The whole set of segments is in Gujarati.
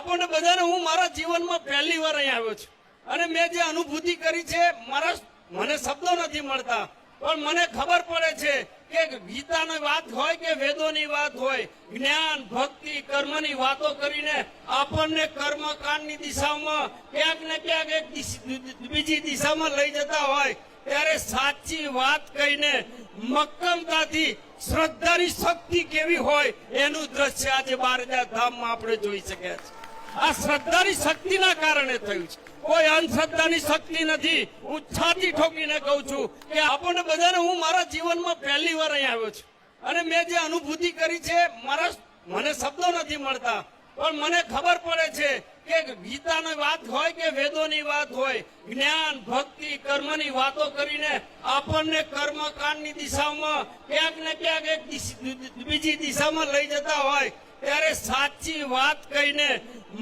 આપણને બધાને હું મારા જીવનમાં પહેલી વાર અહીં આવ્યો છું. અને મેં જે અનુભૂતિ કરી છે, મારા મને શબ્દો નથી મળતા, પણ મને ખબર પડે છે કે ગીતાની વાત હોય કે વેદોની વાત હોય, જ્ઞાન, ભક્તિ, કર્મની વાતો કરીને આપણને કર્મકાંડની દિશામાં ક્યાંક ને ક્યાંક એક બીજી દિશામાં લઈ જતા હોય, ત્યારે સાચી વાત કહીને મક્કમતાથી શ્રદ્ધાની શક્તિ કેવી હોય એનું દ્રશ્ય આજે બારજા ધામમાં આપણે જોઈ શક્યા છીએ. આ શ્રદ્ધાની શક્તિના કારણે થયું છે. કોઈ અંધશ્રદ્ધાની શક્તિ નથી. હું છાતી ઠોકીને કહું છું કે આપણને બધાને હું મારા જીવનમાં પહેલી વાર અહીં આવ્યો છું. અને મેં જે અનુભૂતિ કરી છે, મારા મને શબ્દો નથી મળતા. પણ મને ખબર પડે છે કે ગીતાની વાત હોય કે વેદોની વાત હોય, જ્ઞાન, ભક્તિ, કર્મની વાતો કરીને આપણને કર્મકાંડની દિશામાં ક્યાંક ને ક્યાંક એક બીજી દિશામાં લઈ જતા હોય, ત્યારે સાચી વાત કહીને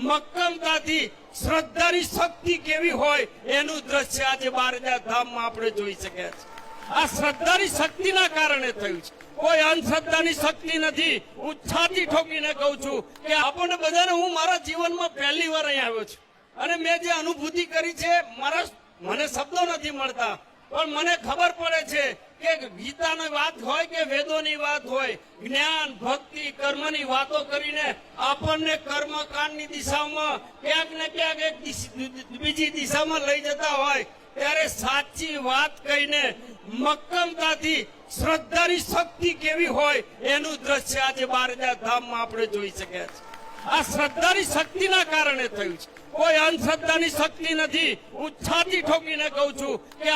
મક્કમતાથી શ્રદ્ધાની શક્તિ કેવી હોય એનું દ્રશ્ય આજે બારજા ધામમાં આપણે જોઈ શક્યા છીએ. આ શ્રદ્ધાની શક્તિના કારણે થયું છે. કોઈ અંધશ્રદ્ધાની શક્તિ નથી. હું છાતી ઠોકીને કહું છું કે આપણને બધાને હું મારા જીવનમાં પહેલી વાર અહીં આવ્યો છું. અને મેં જે અનુભૂતિ કરી છે, મારા મને શબ્દો નથી મળતા. પણ મને ખબર પડે છે કે ગીતાની વાત હોય કે વેદોની વાત હોય, જ્ઞાન, ભક્તિ, કર્મની વાતો કરીને આપણને કર્મકાંડની દિશામાં ક્યાંક ને ક્યાંક એક બીજી દિશામાં લઈ જતા હોય. ત્યારે સાચી વાત કહીને મક્કમતાથી શ્રદ્ધાની શક્તિ કેવી હોય એનું દ્રશ્ય આજે બારજા ધામમાં આપણે જોઈ શક્યા છીએ આ શ્રદ્ધાની શક્તિના કારણે થયું છે. કોઈ અંધશ્રદ્ધાની શક્તિ નથી. હું છાતી ઠોકીને કહું છું કે